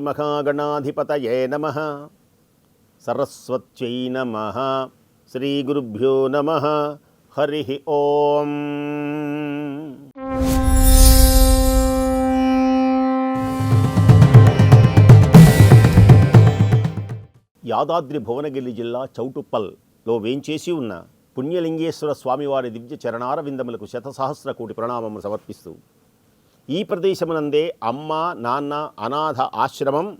శ్రీమహాగణాధిపతయే నమ. సరస్వత్యై నమ. శ్రీగురుభ్యో నమ. హరి ఓం. యాదాద్రి భువనగిరి జిల్లా చౌటుప్పల్లో వేంచేసి ఉన్న పుణ్యలింగేశ్వర స్వామివారి దివ్య చరణారవిందములకు శతసహస్ర కోటి ప్రణామములు సమర్పిస్తూ ఈ ప్రదేశమునందే అమ్మ నాన్న అనాథ ఆశ్రమం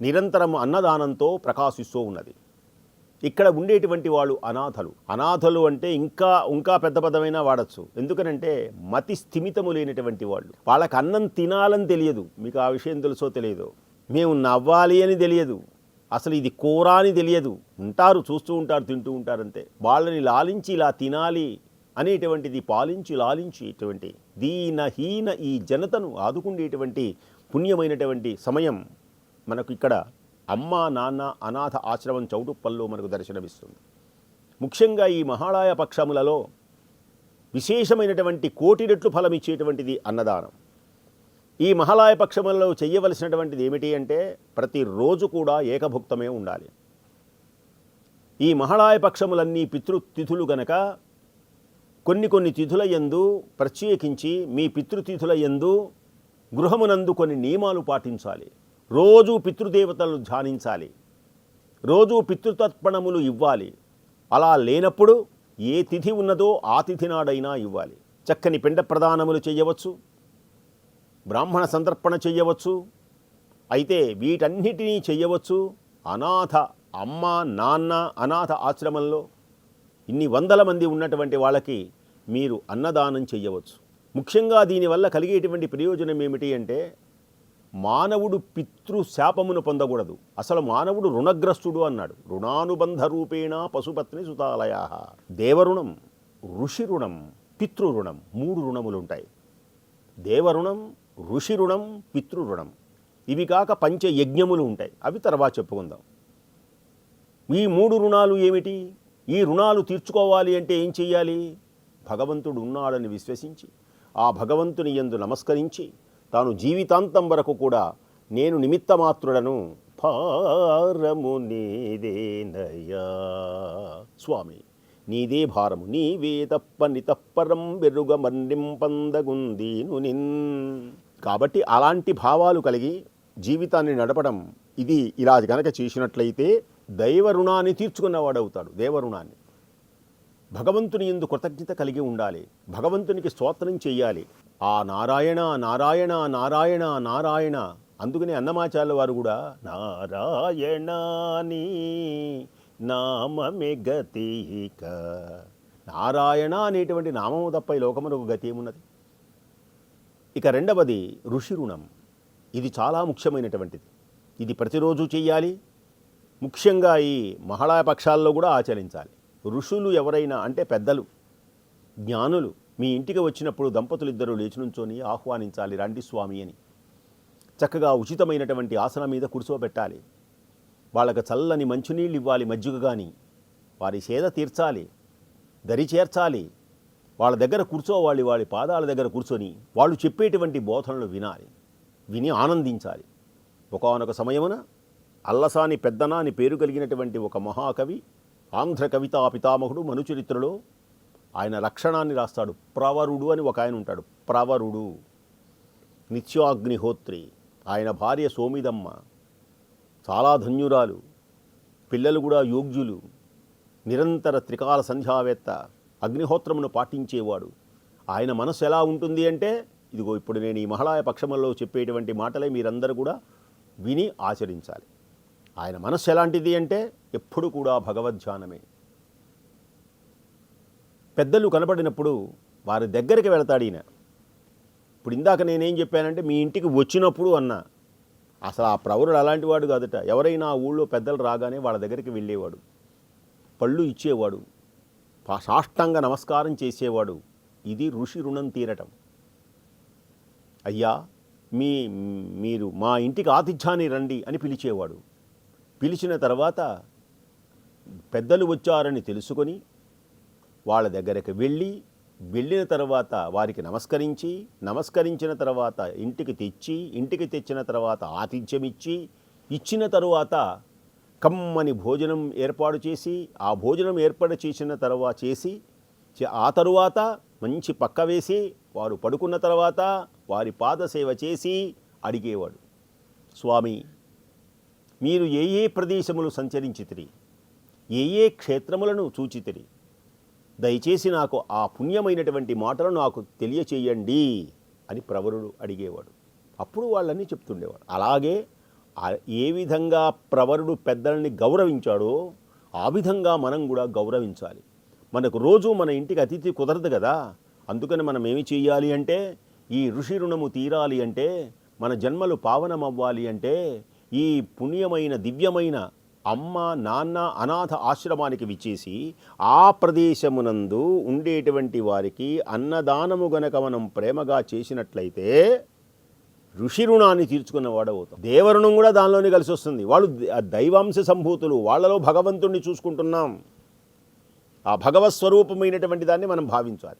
నిరంతరం అన్నదానంతో ప్రకాశిస్తూ ఉన్నది. ఇక్కడ ఉండేటువంటి వాళ్ళు అనాథలు. అనాథలు అంటే ఇంకా ఇంకా పెద్ద పదమైనా వాడచ్చు. ఎందుకనంటే మతి స్థిమితము లేనటువంటి వాళ్ళు. వాళ్ళకి అన్నం తినాలని తెలియదు. మీకు ఆ విషయం తెలుసో తెలియదు. మేము నవ్వాలి అని తెలియదు. అసలు ఇది కూర అని తెలియదు. ఉంటారు చూస్తూ ఉంటారు తింటూ ఉంటారు అంతే. వాళ్ళని లాలించి ఇలా తినాలి అనేటువంటిది పాలించి లాలించి ఇటువంటి దీనహీన ఈ జనతను ఆదుకుండేటువంటి పుణ్యమైనటువంటి సమయం మనకు ఇక్కడ అమ్మ నాన్న అనాథ ఆశ్రమం చౌటుప్పల్లో మనకు దర్శనమిస్తుంది. ముఖ్యంగా ఈ మహాళాయ పక్షములలో విశేషమైనటువంటి కోటి రెట్లు ఫలమిచ్చేటువంటిది అన్నదానం. ఈ మహాళాయ పక్షములలో చేయవలసినటువంటిది ఏమిటి అంటే ప్రతిరోజు కూడా ఏకభుక్తమే ఉండాలి. ఈ మహాళాయ పక్షములన్నీ పితృతిథులు గనక కొన్ని కొన్ని తిథుల యందు ప్రత్యేకించి మీ పితృతిథుల యందు గృహమునందు కొన్ని నియమాలు పాటించాలి. రోజు పితృదేవతలను ధ్యానించాలి. రోజు పితృతర్పణములు ఇవ్వాలి. అలా లేనప్పుడు ఏ తిథి ఉన్నదో ఆ తిథి నాడైనా ఇవ్వాలి. చక్కని పిండ ప్రదానములు చేయవచ్చు. బ్రాహ్మణ సంతర్పణ చేయవచ్చు. అయితే వీటన్నిటినీ చేయవచ్చు అనాథ అమ్మ నాన్న అనాథ ఆశ్రమంలో. ఇన్ని వందల మంది ఉన్నటువంటి వాళ్ళకి మీరు అన్నదానం చేయవచ్చు. ముఖ్యంగా దీనివల్ల కలిగేటువంటి ప్రయోజనం ఏమిటి అంటే మానవుడు పితృ శాపమును పొందకూడదు. అసలు మానవుడు రుణగ్రస్తుడు అన్నాడు. రుణానుబంధ రూపేణ పశుపత్ని సుతాలయ. దేవరుణం ఋషి రుణం పితృరుణం మూడు రుణములు ఉంటాయి దేవరుణం ఋషి రుణం పితృరుణం ఇవి కాక పంచ యజ్ఞములు ఉంటాయి అవి తర్వాత చెప్పుకుందాం. ఈ మూడు రుణాలు ఏమిటి? ఈ రుణాలు తీర్చుకోవాలి అంటే ఏం చెయ్యాలి? భగవంతుడు ఉన్నాడని విశ్వసించి ఆ భగవంతుని యందు నమస్కరించి తాను జీవితాంతం వరకు కూడా నేను నిమిత్తమాత్రుడను భారము నీదేనయ్యా స్వామి నీదే భారము నీవే తప్ప నితప్పరం వెరుగ మన్నింపందగుందీను నిన్. కాబట్టి అలాంటి భావాలు కలిగి జీవితాన్ని నడపడం ఇది ఇలా గనక చేసినట్లయితే దైవ రుణాన్ని తీర్చుకున్నవాడవుతాడు దేవరుణాన్ని భగవంతుని ఎందు కృతజ్ఞత కలిగి ఉండాలి. భగవంతునికి స్తోత్రం చేయాలి ఆ నారాయణ నారాయణ నారాయణ నారాయణ అందుకనే అన్నమాచార్య వారు కూడా నారాయణాని నామమే గతిక నారాయణ అనేటువంటి నామము తప్ప ఈ లోకమునకు గతి ఏమున్నది? ఇక రెండవది ఋషి రుణం. ఇది చాలా ముఖ్యమైనటువంటిది. ఇది ప్రతిరోజు చేయాలి ముఖ్యంగా ఈ మహాళా పక్షాల్లో కూడా ఆచరించాలి. ఋషులు ఎవరైనా అంటే పెద్దలు జ్ఞానులు మీ ఇంటికి వచ్చినప్పుడు దంపతులు ఇద్దరు లేచి నుంచొని ఆహ్వానించాలి రండి స్వామి అని. చక్కగా ఉచితమైనటువంటి ఆసనం మీద కూర్చోబెట్టాలి. వాళ్ళకు చల్లని మంచినీళ్ళు ఇవ్వాలి మజ్జిగ కానీ వారి సేద తీర్చాలి దరి చేర్చాలి. వాళ్ళ దగ్గర కూర్చోవాలి వాళ్ళ పాదాల దగ్గర కూర్చొని వాళ్ళు చెప్పేటువంటి బోధనలు వినాలి విని ఆనందించాలి. ఒకనొక సమయమున అల్లసాని పెద్దనా అని పేరు కలిగినటువంటి ఒక మహాకవి ఆంధ్ర కవితా పితామహుడు మనుచరిత్రలో ఆయన లక్షణాన్ని రాస్తాడు. ప్రవరుడు అని ఒక ఆయన ఉంటాడు. ప్రవరుడు. నిత్యాగ్నిహోత్రి. ఆయన భార్య సోమిదమ్మ. చాలా ధన్యురాలు. పిల్లలు కూడా యోగ్యులు. నిరంతర త్రికాల సంధ్యావేత్త. అగ్నిహోత్రమును పాటించేవాడు. ఆయన మనసు ఎలా ఉంటుంది అంటే ఇదిగో ఇప్పుడు నేను ఈ మహళాయ పక్షములో చెప్పేటువంటి మాటలే మీరందరూ కూడా విని ఆచరించాలి. ఆయన మనస్సు ఎలాంటిది అంటే ఎప్పుడు కూడా భగవద్ధ్యానమే. పెద్దలు కనబడినప్పుడు వారి దగ్గరికి వెళతాడు ఈయన. ఇప్పుడు ఇందాక నేనేం చెప్పానంటే మీ ఇంటికి వచ్చినప్పుడు అన్నా. అసలు ఆ ప్రవరుడు అలాంటి వాడు కాదట. ఎవరైనా ఆ ఊళ్ళో పెద్దలు రాగానే వాళ్ళ దగ్గరికి వెళ్ళేవాడు. పళ్ళు ఇచ్చేవాడు. సాష్టంగా నమస్కారం చేసేవాడు. ఇది ఋషి రుణం తీరటం. అయ్యా మీ మీరు మా ఇంటికి ఆతిథ్యాన్ని రండి అని పిలిచేవాడు. పిలిచిన తర్వాత పెద్దలు వచ్చారని తెలుసుకొని వాళ్ళ దగ్గరకు వెళ్ళి వెళ్ళిన తర్వాత వారికి నమస్కరించి నమస్కరించిన తర్వాత ఇంటికి తెచ్చి ఇంటికి తెచ్చిన తర్వాత ఆతిథ్యం ఇచ్చి ఇచ్చిన తరువాత కమ్మని భోజనం ఏర్పాటు చేసి ఆ భోజనం ఏర్పాటు చేసిన తర్వాత చేసి చే- ఆ తరువాత మంచి పక్క వేసి వారు పడుకున్న తర్వాత వారి పాదసేవ చేసి అడిగేవాడు స్వామి మీరు ఏ ఏ ప్రదేశములు సంచరించితిరి? ఏ ఏ క్షేత్రములను చూచితిరి. దయచేసి నాకు ఆ పుణ్యమైనటువంటి మాటలు నాకు తెలియచేయండి అని ప్రవరుడు అడిగేవాడు. అప్పుడు వాళ్ళని చెప్తుండేవాడు అలాగే ఏ విధంగా ప్రవరుడు పెద్దలని గౌరవించాడో ఆ విధంగా మనం కూడా గౌరవించాలి. మనకు రోజు మన ఇంటికి అతిథి కుదరదు కదా. అందుకని మనం ఏమి చేయాలి అంటే ఈ ఋషి రుణము తీరాలి అంటే మన జన్మలు పావనమవ్వాలి అంటే ఈ పుణ్యమైన దివ్యమైన అమ్మ నాన్న అనాథ ఆశ్రమానికి విచ్చేసి ఆ ప్రదేశమునందు ఉండేటువంటి వారికి అన్నదానము గనక మనం ప్రేమగా చేసినట్లయితే ఋషి రుణాన్ని తీర్చుకున్న వాడవుతాం. దేవరుణం కూడా దానిలోనే కలిసి వస్తుంది. వాళ్ళు దైవాంశ సంభూతులు వాళ్ళలో భగవంతుణ్ణి చూసుకుంటున్నాం. ఆ భగవత్ స్వరూపమైనటువంటి దాన్ని మనం భావించాలి.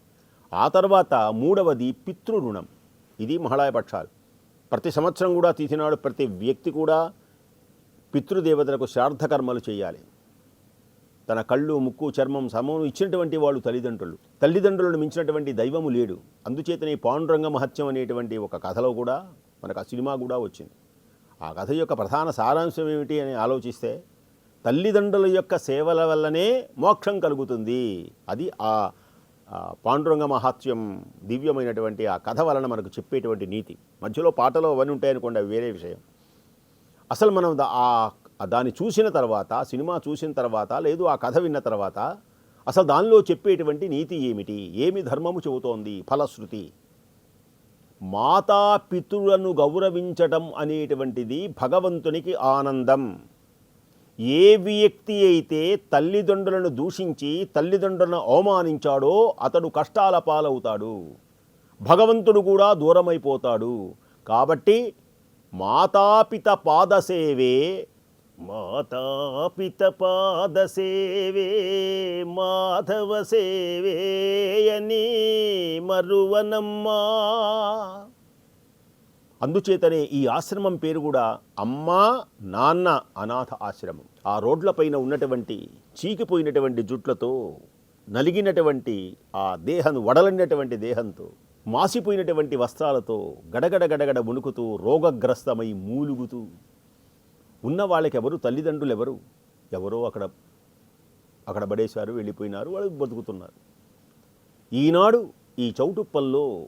ఆ తర్వాత మూడవది పితృరుణం ఇది మహాళాయపక్షాలు. ప్రతి సంవత్సరం కూడా తీసినాడు ప్రతి వ్యక్తి కూడా పితృదేవతలకు శార్థకర్మలు చేయాలి. తన కళ్ళు ముక్కు చర్మం సమం ఇచ్చినటువంటి వాళ్ళు తల్లిదండ్రులు. తల్లిదండ్రులను మించినటువంటి దైవము లేడు. అందుచేతనే పాండురంగ మహత్యం అనేటువంటి ఒక కథలో కూడా మనకు ఆ సినిమా కూడా వచ్చింది. ఆ కథ యొక్క ప్రధాన సారాంశం ఏమిటి అని ఆలోచిస్తే తల్లిదండ్రుల యొక్క సేవల వల్లనే మోక్షం కలుగుతుంది. అది ఆ ఆ పాండురంగ మహాత్యం దివ్యమైనటువంటి ఆ కథ వలన మనకు చెప్పేటువంటి నీతి. మధ్యలో పాటలో అవన్నీ ఉంటాయనుకోండి అవి వేరే విషయం. అసలు మనం ఆ దాన్ని చూసిన తర్వాత సినిమా చూసిన తర్వాత లేదు ఆ కథ విన్న తర్వాత అసలు దానిలో చెప్పేటువంటి నీతి ఏమిటి? ఏమి ధర్మము చెబుతోంది? ఫలశ్రుతి. మాతాపితృలను గౌరవించటం అనేటువంటిది భగవంతునికి ఆనందం. ఏ వ్యక్తి అయితే తల్లిదండ్రులను దూషించి తల్లిదండ్రులను అవమానించాడో అతడు కష్టాల పాలవుతాడు. భగవంతుడు కూడా దూరమైపోతాడు. కాబట్టి మాతాపిత పాదసేవే మాతాపిత పాదసేవే మాధవ సేవేయని మరువనమ్మా. అందుచేతనే ఈ ఆశ్రమం పేరు కూడా అమ్మా నాన్న అనాథ ఆశ్రమం. ఆ రోడ్లపైన ఉన్నటువంటి చీకిపోయినటువంటి జుట్లతో నలిగినటువంటి ఆ దేహం వడలన్నటువంటి దేహంతో మాసిపోయినటువంటి వస్త్రాలతో గడగడ గడగడ వణుకుతూ రోగగ్రస్తమై మూలుగుతూ ఉన్న వాళ్ళకెవరు? తల్లిదండ్రులు ఎవరు ఎవరో అక్కడ అక్కడ పడేశారు వెళ్ళిపోయినారు వాళ్ళు బతుకుతున్నారు. ఈనాడు ఈ చౌటుప్పల్లో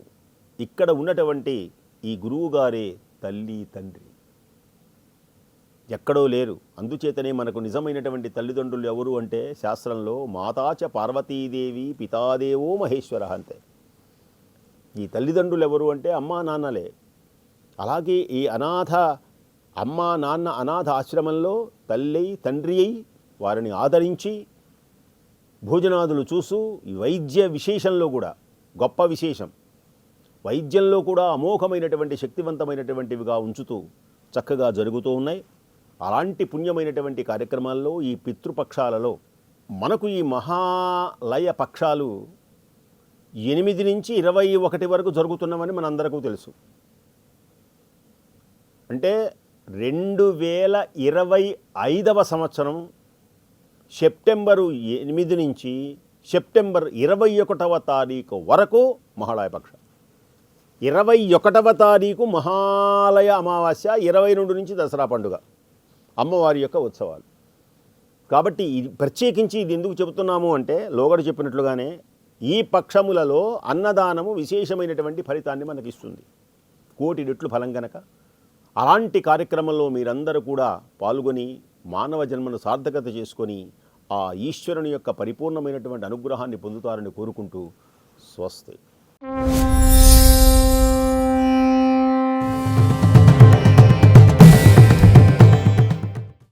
ఇక్కడ ఉన్నటువంటి ఈ గురువుగారే తల్లి తండ్రి. ఎక్కడో లేరు. అందుచేతనే మనకు నిజమైనటువంటి తల్లిదండ్రులు ఎవరు అంటే శాస్త్రంలో మాతాచ పార్వతీదేవి పితాదేవో మహేశ్వర అంతే. ఈ తల్లిదండ్రులు ఎవరు అంటే అమ్మా నాన్నలే. అలాగే ఈ అనాథ అమ్మ నాన్న అనాథ ఆశ్రమంలో తల్లి తండ్రి అయి వారిని ఆదరించి భోజనాదులు చూసు ఈ వైద్య విశేషంలో కూడా గొప్ప విశేషం. వైద్యంలో కూడా అమోఘమైనటువంటి శక్తివంతమైనటువంటివిగా ఉంచుతూ చక్కగా జరుగుతూ ఉన్నాయి. అలాంటి పుణ్యమైనటువంటి కార్యక్రమాల్లో ఈ పితృపక్షాలలో మనకు ఈ మహాలయ పక్షాలు ఎనిమిది నుంచి ఇరవై ఒకటి వరకు జరుగుతున్నామని మనందరికీ తెలుసు. అంటే రెండు వేల ఇరవై ఐదవ సంవత్సరం సెప్టెంబరు ఎనిమిది నుంచి సెప్టెంబర్ ఇరవై ఒకటవ తారీఖు వరకు మహాళయ పక్ష. ఇరవై ఒకటవ తారీఖు మహాలయ అమావాస్య ఇరవై రెండు నుంచి దసరా పండుగ అమ్మవారి యొక్క ఉత్సవాలు. కాబట్టి ఇది ప్రత్యేకించి ఇది ఎందుకు చెబుతున్నాము అంటే లోగడ చెప్పినట్లుగానే ఈ పక్షములలో అన్నదానము విశేషమైనటువంటి ఫలితాన్ని మనకి ఇస్తుంది కోటి రెట్లు ఫలం గనక. అలాంటి కార్యక్రమంలో మీరందరూ కూడా పాల్గొని మానవ జన్మను సార్థకత చేసుకొని ఆ ఈశ్వరుని యొక్క పరిపూర్ణమైనటువంటి అనుగ్రహాన్ని పొందుతారని కోరుకుంటూ స్వస్తి.